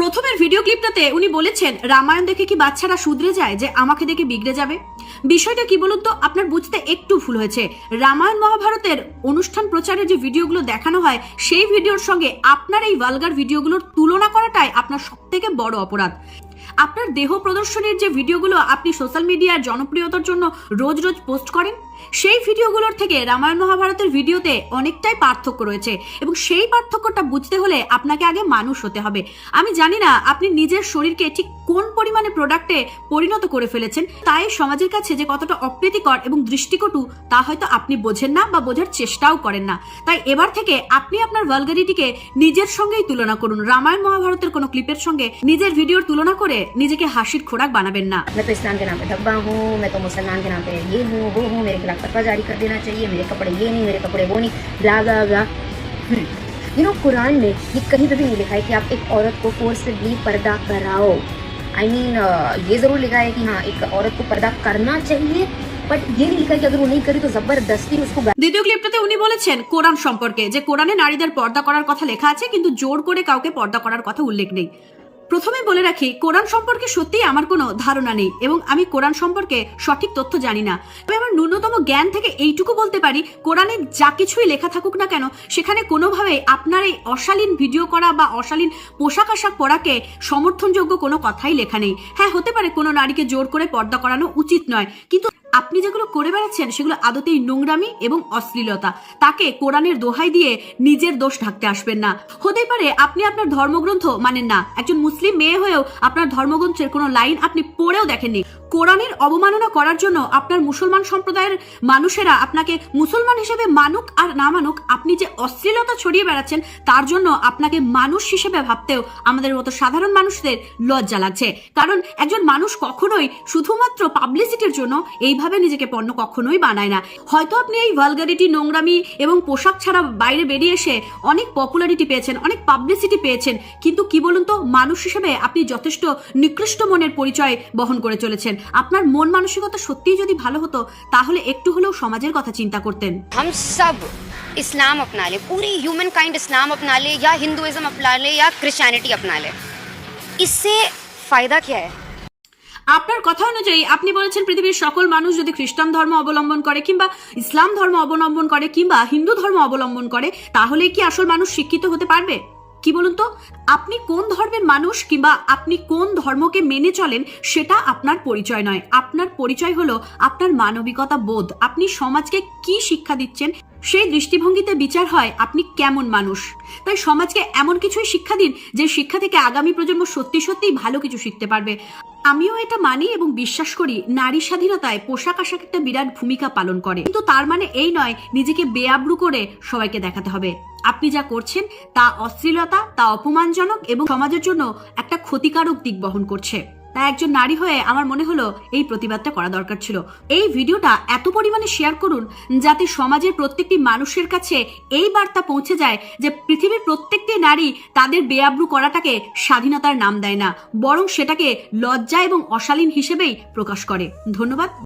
প্রথমের ভিডিও ক্লিপটাতে উনি বলেছেন, রামায়ণ দেখে কি বাচ্চারা শুধরে যায় যে আমাকে দেখে বিগড়ে যাবে? বিষয়টা কি বলুন তো? আপনার বুঝতে একটু ভুল হয়েছে। রামায়ণ মহাভারতের অনুষ্ঠান প্রচারের যে ভিডিওগুলো দেখানো হয়, সেই ভিডিওর সঙ্গে আপনার এই ভালগার ভিডিওগুলোর তুলনা করাটাই আপনার সব থেকে বড় অপরাধ। আপনার দেহ প্রদর্শনের যে ভিডিওগুলো আপনি সোশ্যাল মিডিয়ার জনপ্রিয়তার জন্য রোজ রোজ পোস্ট করেন, সেই ভিডিওগুলোর থেকে রামায়ণ মহাভারতের ভিডিওতে অনেকটাই পার্থক্য রয়েছে এবং সেই পার্থক্যটা বুঝতে হলে আপনাকে আগে মানুষ হতে হবে। আমি জানি না আপনি নিজের শরীরকে ঠিক কোন পরিমাণে প্রোডাক্টে পরিণত করে ফেলেছেন, তাই সমাজের কাছে যে কতটা অপ্রীতিকর এবং দৃষ্টিকটু তা হয়তো আপনি বোঝেন না বা বোঝার চেষ্টাও করেন না। তাই এবার থেকে আপনি আপনার ভালগারিটিকে নিজের সঙ্গেই তুলনা করুন। রামায়ণ মহাভারতের কোনো ক্লিপের সঙ্গে নিজের ভিডিওর তুলনা করে নিজেকে হাসির খোরাক বানাবেন না मैं तो इस्लाम के नाम पे धब्बा हूँ मैं तो मुसलमान के नाम पे ये हूँ वो हूँ मेरे खिलाफ फतवा जारी कर देना चाहिए मेरे कपड़े ये नहीं मेरे कपड़े वो नहीं blah blah blah you know Quran में ये कहीं पे भी नहीं लिखा है कि आप एक औरत को फोर्सफुली पर्दा कराओ आई I मीन ये ज़रूर लिखा है कि हाँ एक औरत को पर्दा करना चाहिए बट ये नहीं लिखा है कि अगर वो नहीं करी तो ज़बरदस्ती उसको দ্বিতীয় ক্লিপটাতে উনি বলেছেন কোরআন সম্পর্কে যে কোরআনে নারীদের পর্দা করার কথা লেখা আছে কিন্তু জোর করে কাউকে পর্দা করার কথা উল্লেখ নেই প্রথমে বলে রাখি, কোরআন সম্পর্কে সত্যিই আমার কোনো ধারণা নেই এবং আমি কোরআন সম্পর্কে সঠিক তথ্য জানি না। তবে আমার ন্যূনতম জ্ঞান থেকে এইটুকু বলতে পারি, কোরআনে যা কিছুই লেখা থাকুক না কেন, সেখানে কোনোভাবেই আপনার এই অশালীন ভিডিও করা বা অশালীন পোশাক আশাক পরাকে সমর্থনযোগ্য কোনো কথাই লেখা নেই। হ্যাঁ হতে পারে কোনো নারীকে জোর করে পর্দা করানো উচিত নয়, কিন্তু আপনি যেগুলো করে বেড়াচ্ছেন সেগুলো আদতেই নোংরামি এবং অশ্লীলতা। তাকে কোরআনের দোহাই দিয়ে নিজের দোষ ঢাকতে আসবেন না। হতেই পারে আপনি আপনার ধর্মগ্রন্থ মানেন না। একজন মুসলিম মেয়ে হয়েও আপনার ধর্মগ্রন্থের কোনো লাইন আপনি পড়েও দেখেননি। কোরআনের অবমাননা করার জন্য আপনার মুসলমান সম্প্রদায়ের মানুষেরা আপনাকে মুসলমান হিসেবে মানুক আর না মানুক, আপনি যে অশ্লীলতা ছড়িয়ে বেড়াচ্ছেন, তার জন্য আপনাকে মানুষ হিসেবে ভাবতেও আমাদের মতো সাধারণ মানুষদের লজ্জা লাগছে। কারণ একজন মানুষ কখনোই শুধুমাত্র পাবলিসিটির জন্য এইভাবে নিজেকে পণ্য কখনোই বানায় না। হয়তো আপনি এই ভালগারিটি, নোংরামি এবং পোশাক ছাড়া বাইরে বেরিয়ে এসে অনেক পপুলারিটি পেয়েছেন, অনেক পাবলিসিটি পেয়েছেন, কিন্তু কি বলুন তো, মানুষ হিসেবে আপনি যথেষ্ট নিকৃষ্ট মনের পরিচয় বহন করে চলেছেন। আপনার মন মানসিকতা সত্যিই যদি ভালো হতো তাহলে একটু হলেও সমাজের কথা চিন্তা করতেন हम सब इस्लाम अपना ले पूरी ह्यूमन काइंड इस्लाम अपना ले या हिंदुइज्म अपना ले या क्रिश्चियनिटी अपना ले इससे फ़ायदा क्या है আপনার কথা অনুযায়ী আপনি বলেছেন পৃথিবীর সকল মানুষ যদি খ্রিস্টান ধর্ম অবলম্বন করে কিংবা ইসলাম ধর্ম অবলম্বন করে কিংবা হিন্দু ধর্ম অবলম্বন করে তাহলে কি আসল মানুষ শিক্ষিত হতে পারবে কি বলুন তো? আপনি কোন ধর্মের মানুষ কিংবা আপনি কোন ধর্মকে মেনে চলেন সেটা আপনার পরিচয় নয়। আপনার পরিচয় হলো আপনার মানবিকতা বোধ। আপনি সমাজকে কি শিক্ষা দিচ্ছেন সেই দৃষ্টিভঙ্গিতে বিচার হয় আপনি কেমন মানুষ। তাই সমাজকে এমন কিছুই শিক্ষা দিন যে শিক্ষা থেকে আগামী প্রজন্ম সত্যি সত্যিই ভালো কিছু শিখতে পারবে। আমিও এটা মানি এবং বিশ্বাস করি, নারী স্বাধীনতায় পোশাক আশাক একটা বিরাট ভূমিকা পালন করে। কিন্তু তার মানে এই নয়, নিজেকে বেআব্রু করে সবাইকে দেখাতে হবে। আপনি যা করছেন তা অশ্লীলতা, তা অপমানজনক এবং সমাজের জন্য একটা ক্ষতিকারক দিক বহন করছে। তাই একজন নারী হয়ে আমার মনে হলো এই প্রতিবাদটা করা দরকার ছিল। এই ভিডিওটা এত পরিমাণে শেয়ার করুন যাতে সমাজের প্রত্যেকটি মানুষের কাছে এই বার্তা পৌঁছে যায় যে পৃথিবীর প্রত্যেকটি নারী তাদের বেআব্রু করাটাকে স্বাধীনতার নাম দেয় না, বরং সেটাকে লজ্জা এবং অশালীন হিসেবেই প্রকাশ করে। ধন্যবাদ।